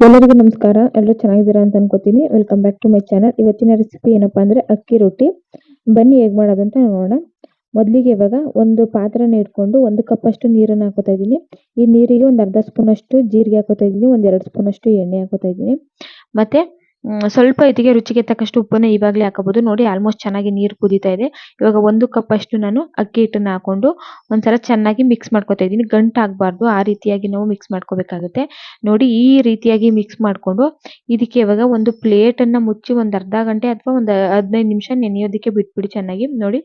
ಎಲ್ಲರಿಗೂ ನಮಸ್ಕಾರ. ಎಲ್ಲರೂ ಚೆನ್ನಾಗಿದ್ದೀರಾ ಅಂತ ಅನ್ಕೋತೀನಿ. Welcome back to my channel ಇವತ್ತಿನ ರೆಸಿಪಿ ಏನಪ್ಪಾ ಅಂದ್ರೆ ಅಕ್ಕಿ ರೊಟ್ಟಿ. ಬನ್ನಿ ಹೇಗೆ ಮಾಡೋದಂತ ನೋಡೋಣ. ಮೊದಲಿಗೆ ಇವಾಗ ಒಂದು ಪಾತ್ರೆನ ಇಟ್ಕೊಂಡು ಒಂದು ಕಪ್ ಅಷ್ಟು ನೀರನ್ನ ಹಾಕೋತಾ ಇದ್ದೀನಿ. ಈ ನೀರಿಗೆ ಒಂದು ಅರ್ಧ ಸ್ಪೂನ್ ಅಷ್ಟು ಜೀರಿಗೆ ಹಾಕೋತಾ ಇದ್ದೀನಿ. ಒಂದು ಎರಡು ಸ್ಪೂನ್ ಅಷ್ಟು ಎಣ್ಣೆ ಹಾಕೋತಾ ಇದ್ದೀನಿ. ಮತ್ತೆ ಸ್ವಲ್ಪ ಇದಕ್ಕೆ ರುಚಿಗೆ ತಕ್ಕಷ್ಟು ಉಪ್ಪನ್ನ ಈವಾಗಲೇ ಹಾಕೋಬಹುದು. ನೋಡಿ ಆಲ್ಮೋಸ್ಟ್ ಚೆನ್ನಾಗಿ ನೀರು ಕುದೀತಾ ಇದೆ. ಇವಾಗ ಒಂದು ಕಪ್ ಅಷ್ಟು ನಾನು ಅಕ್ಕಿ ಹಿಟ್ಟನ್ನ ಹಾಕೊಂಡು ಒಂದ್ಸಲ ಚೆನ್ನಾಗಿ ಮಿಕ್ಸ್ ಮಾಡ್ಕೊತಾ ಇದ್ದೀನಿ. ಗಂಟು ಆಗ್ಬಾರ್ದು. ಆ ರೀತಿಯಾಗಿ ನಾವು ಮಿಕ್ಸ್ ಮಾಡ್ಕೋಬೇಕಾಗುತ್ತೆ. ನೋಡಿ, ಈ ರೀತಿಯಾಗಿ ಮಿಕ್ಸ್ ಮಾಡ್ಕೊಂಡು ಇದಕ್ಕೆ ಇವಾಗ ಒಂದು ಪ್ಲೇಟ್ ಅನ್ನ ಮುಚ್ಚಿ ಒಂದು ಅರ್ಧ ಗಂಟೆ ಅಥವಾ ಒಂದು ಹದಿನೈದು ನಿಮಿಷ ನೆನೆಯೋದಕ್ಕೆ ಬಿಟ್ಬಿಡಿ ಚೆನ್ನಾಗಿ. ನೋಡಿ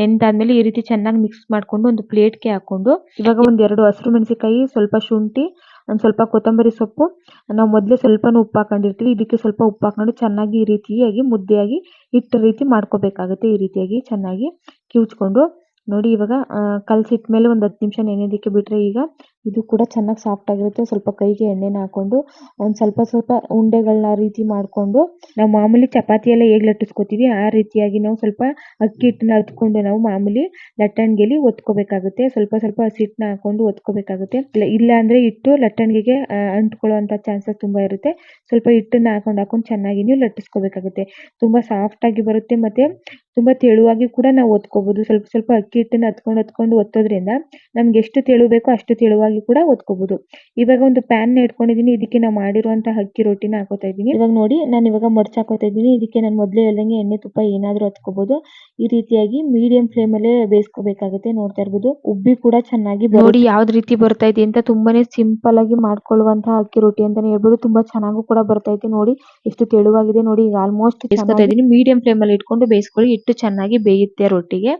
ನೆನೆದಾದ್ಮೇಲೆ ಈ ರೀತಿ ಚೆನ್ನಾಗಿ ಮಿಕ್ಸ್ ಮಾಡ್ಕೊಂಡು ಒಂದು ಪ್ಲೇಟ್ಗೆ ಹಾಕೊಂಡು ಇವಾಗ ಒಂದ್ ಎರಡು ಹಸಿರು ಮೆಣಸಿನಕಾಯಿ, ಸ್ವಲ್ಪ ಶುಂಠಿ ಒಂದ್ ಸ್ವಲ್ಪ ಕೊತ್ತಂಬರಿ ಸೊಪ್ಪು, ನಾವು ಮೊದಲೇ ಸ್ವಲ್ಪನೂ ಉಪ್ಪು ಹಾಕೊಂಡಿರ್ತೀವಿ. ಇದಕ್ಕೆ ಸ್ವಲ್ಪ ಉಪ್ಪು ಹಾಕೊಂಡು ಚೆನ್ನಾಗಿ ಈ ರೀತಿಯಾಗಿ ಮುದ್ದೆಯಾಗಿ ಹಿಟ್ಟು ರೀತಿ ಮಾಡ್ಕೋಬೇಕಾಗುತ್ತೆ ಈ ರೀತಿಯಾಗಿ ಚೆನ್ನಾಗಿ ಕಿವುಚ್ಕೊಂಡು. ನೋಡಿ ಇವಾಗ ಕಲ್ಸಿಟ್ ಮೇಲೆ ಒಂದು ಹತ್ತು ನಿಮಿಷ ನೆನೆಯೋದಕ್ಕೆ ಬಿಟ್ರೆ ಈಗ ಇದು ಕೂಡ ಚೆನ್ನಾಗಿ ಸಾಫ್ಟ್ ಆಗಿರುತ್ತೆ. ಸ್ವಲ್ಪ ಕೈಗೆ ಎಣ್ಣೆನ ಹಾಕೊಂಡು, ಒಂದು ಸ್ವಲ್ಪ ಸ್ವಲ್ಪ ಉಂಡೆಗಳನ್ನ ರೀತಿ ಮಾಡ್ಕೊಂಡು, ನಾವು ಮಾಮೂಲಿ ಚಪಾತಿ ಎಲ್ಲ ಹೇಗ್ ಲಟ್ಟಿಸ್ಕೊತೀವಿ, ಆ ರೀತಿಯಾಗಿ ನಾವು ಸ್ವಲ್ಪ ಅಕ್ಕಿ ಹಿಟ್ಟನ್ನ ಹತ್ಕೊಂಡು ನಾವು ಮಾಮೂಲಿ ಲಟ್ಟಣಿಗೆಲಿ ಒತ್ಕೋಬೇಕಾಗುತ್ತೆ. ಸ್ವಲ್ಪ ಸ್ವಲ್ಪ ಹಸಿ ಹಿಟ್ಟನ್ನ ಹಾಕೊಂಡು ಒತ್ಕೋಬೇಕಾಗುತ್ತೆ. ಇಲ್ಲ ಅಂದ್ರೆ ಹಿಟ್ಟು ಲಟ್ಟಣಿಗೆಗೆ ಅಂಟ್ಕೊಳ್ಳೋವಂಥ ಚಾನ್ಸಸ್ ತುಂಬಾ ಇರುತ್ತೆ. ಸ್ವಲ್ಪ ಹಿಟ್ಟನ್ನ ಹಾಕೊಂಡು ಹಾಕೊಂಡು ಚೆನ್ನಾಗಿ ನೀವು ಲಟ್ಟಿಸ್ಕೋಬೇಕಾಗುತ್ತೆ. ತುಂಬಾ ಸಾಫ್ಟ್ ಆಗಿ ಬರುತ್ತೆ ಮತ್ತೆ ತುಂಬಾ ತೆಳುವಾಗಿ ಕೂಡ ನಾವು ಒತ್ಕೋಬೋದು. ಸ್ವಲ್ಪ ಸ್ವಲ್ಪ ಅಕ್ಕಿ ಹಿಟ್ಟನ್ನ ಹತ್ಕೊಂಡು ಹತ್ಕೊಂಡು ಒತ್ತೋದ್ರಿಂದ ನಮ್ಗೆ ಎಷ್ಟು ತೆಳು ಬೇಕೋ ಅಷ್ಟು ತೆಳುವಾಗಿ ಕೂಡ ಒತ್ಕೋಬಹುದು ಇವಾಗ ಒಂದು ಪ್ಯಾನ್ನ ಇಟ್ಕೊಂಡಿದೀನಿ ಇದಕ್ಕೆ ನಾವು ಮಾಡಿರುವಂತಹ ಅಕ್ಕಿ ರೊಟ್ಟಿನ ಹಾಕೋತಾ ಇದ್ದೀನಿ ಇವಾಗ ನೋಡಿ ನಾನು ಇವಾಗ ಮಡ್ಚ್ ಹಾಕೋತಾ ಇದೀನಿ. ಇದಕ್ಕೆ ನಾನು ಮೊದಲೇ ಹೇಳ್ದಂಗೆ ಎಣ್ಣೆ ತುಪ್ಪ ಏನಾದ್ರು ಹತ್ಕೋಬಹುದು ಈ ರೀತಿಯಾಗಿ ಮೀಡಿಯಂ ಫ್ಲೇಮ್ ಅಲ್ಲೇ ಬೇಯಿಸ್ಕೋಬೇಕಾಗುತ್ತೆ ನೋಡ್ತಾ ಇರ್ಬೋದು. ಉಬ್ಬಿ ಕೂಡ ಚೆನ್ನಾಗಿ ನೋಡಿ ಯಾವ್ದ್ ರೀತಿ ಬರ್ತಾ ಇದೆ ಅಂತ ತುಂಬಾನೇ ಸಿಂಪಲ್ ಆಗಿ ಮಾಡ್ಕೊಳ್ಳುವಂತಹ ಅಕ್ಕಿ ರೊಟ್ಟಿ ಅಂತಾನೆ ಹೇಳ್ಬೋದು. ತುಂಬಾ ಚೆನ್ನಾಗೂ ಕೂಡ ಬರ್ತಾ ಇದೆ ನೋಡಿ. ಎಷ್ಟು ತೆಳುವಾಗಿದೆ ನೋಡಿ. ಈಗ ಆಲ್ಮೋಸ್ಟ್ ಬೇಯಿಸ್ಕೊತಾ ಇದ್ದೀನಿ ಮೀಡಿಯಂ ಫ್ಲೇಮ್ ಅಲ್ಲಿ ಇಟ್ಕೊಂಡು ಬೇಯಿಸ್ಕೊಳ್ಳಿ. ಇಟ್ಟು ಚೆನ್ನಾಗಿ ಬೇಯುತ್ತೆ ರೊಟ್ಟಿಗೆ.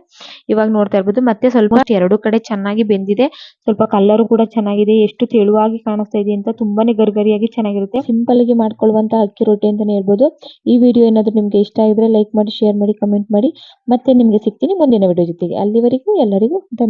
ಇವಾಗ ನೋಡ್ತಾ ಇರಬಹುದು ಮತ್ತೆ ಸ್ವಲ್ಪ ಎರಡು ಕಡೆ ಚೆನ್ನಾಗಿ ಬೆಂದಿದೆ. ಸ್ವಲ್ಪ ಕಲರ್ ಕೂಡ ಚೆನ್ನಾಗಿದೆ. ಎಷ್ಟು ತೆಳುವಾಗಿ ಕಾಣಿಸ್ತಾ ಇದೆ ಅಂತ ತುಂಬಾನೇ ಗರ್ಗರಿಯಾಗಿ ಚೆನ್ನಾಗಿರುತ್ತೆ. ಸಿಂಪಲ್ ಆಗಿ ಮಾಡ್ಕೊಳ್ಳುವಂತ ಅಕ್ಕಿ ರೊಟ್ಟಿ ಅಂತಾನೆ ಹೇಳ್ಬಹುದು ಈ ವಿಡಿಯೋ ಏನಾದ್ರು ನಿಮ್ಗೆ ಇಷ್ಟ ಆಗಿದ್ರೆ ಲೈಕ್ ಮಾಡಿ ಶೇರ್ ಮಾಡಿ ಕಮೆಂಟ್ ಮಾಡಿ. ಮತ್ತೆ ನಿಮ್ಗೆ ಸಿಗ್ತೀನಿ ಮುಂದಿನ ವಿಡಿಯೋ ಜೊತೆಗೆ. ಅಲ್ಲಿವರೆಗೂ ಎಲ್ಲರಿಗೂ ಧನ್ಯವಾದ.